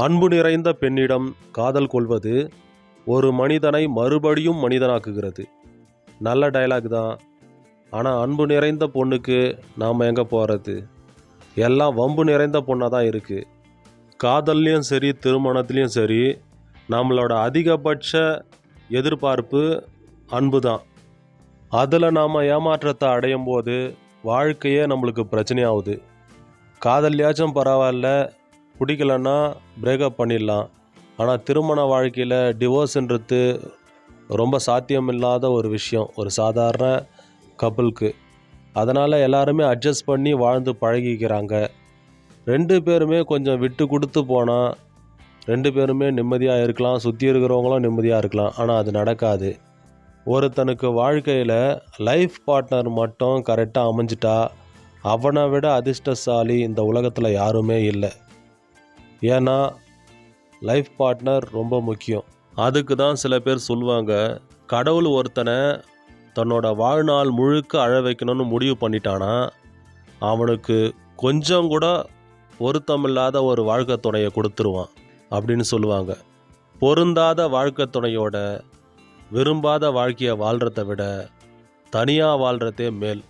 அன்பு நிறைந்த பெண்ணிடம் காதல் கொள்வது ஒரு மனிதனை மறுபடியும் மனிதனாக்குகிறது. நல்ல டயலாக் தான். ஆனால் அன்பு நிறைந்த பொண்ணுக்கு நாம் எங்கே போகிறது எல்லாம் வம்பு நிறைந்த பொண்ணாக தான் இருக்குது காதல்லையும் சரி திருமணத்துலேயும் சரி நம்மளோட அதிகபட்ச எதிர்பார்ப்பு அன்பு தான். அதில் நாம் ஏமாற்றத்தை அடையும் போது வாழ்க்கையே நம்மளுக்கு பிரச்சனையாகுது காதல்யாச்சும் பரவாயில்ல பிடிக்கலன்னா பிரேக்கப் பண்ணிடலாம். ஆனால் திருமண வாழ்க்கையில் டிவோர்ஸுன்றது ரொம்ப சாத்தியமில்லாத ஒரு விஷயம். ஒரு சாதாரண கப்புளுக்கு அதனால் எல்லாருமே அட்ஜஸ்ட் பண்ணி வாழ்ந்து பழகிக்கிறாங்க. ரெண்டு பேருமே கொஞ்சம் விட்டு கொடுத்து போனால் ரெண்டு பேருமே நிம்மதியாக இருக்கலாம். சுற்றி இருக்கிறவங்களும் நிம்மதியாக இருக்கலாம். ஆனால் அது நடக்காது. ஒருத்தனுக்கு வாழ்க்கையில் லைஃப் பார்ட்னர் மட்டும் கரெக்டாக அமைஞ்சிட்டா அவனை விட அதிர்ஷ்டசாலி இந்த உலகத்தில் யாருமே இல்லை. ஏன்னா லைஃப் பார்ட்னர் ரொம்ப முக்கியம். அதுக்கு தான் சில பேர் சொல்லுவாங்க கடவுள் ஒருத்தனை தன்னோட வாழ்நாள் முழுக்க அழ வைக்கணும்னு முடிவு பண்ணிட்டானா அவனுக்கு கொஞ்சம் கூட பொருத்தமில்லாத ஒரு வாழ்க்கை துணையை கொடுத்துருவான் அப்படின்னு சொல்லுவாங்க. பொருந்தாத வாழ்க்கை துணையோட விரும்பாத வாழ்க்கையை வாழ்கிறத விட தனியாக வாழ்கிறதே மேல்.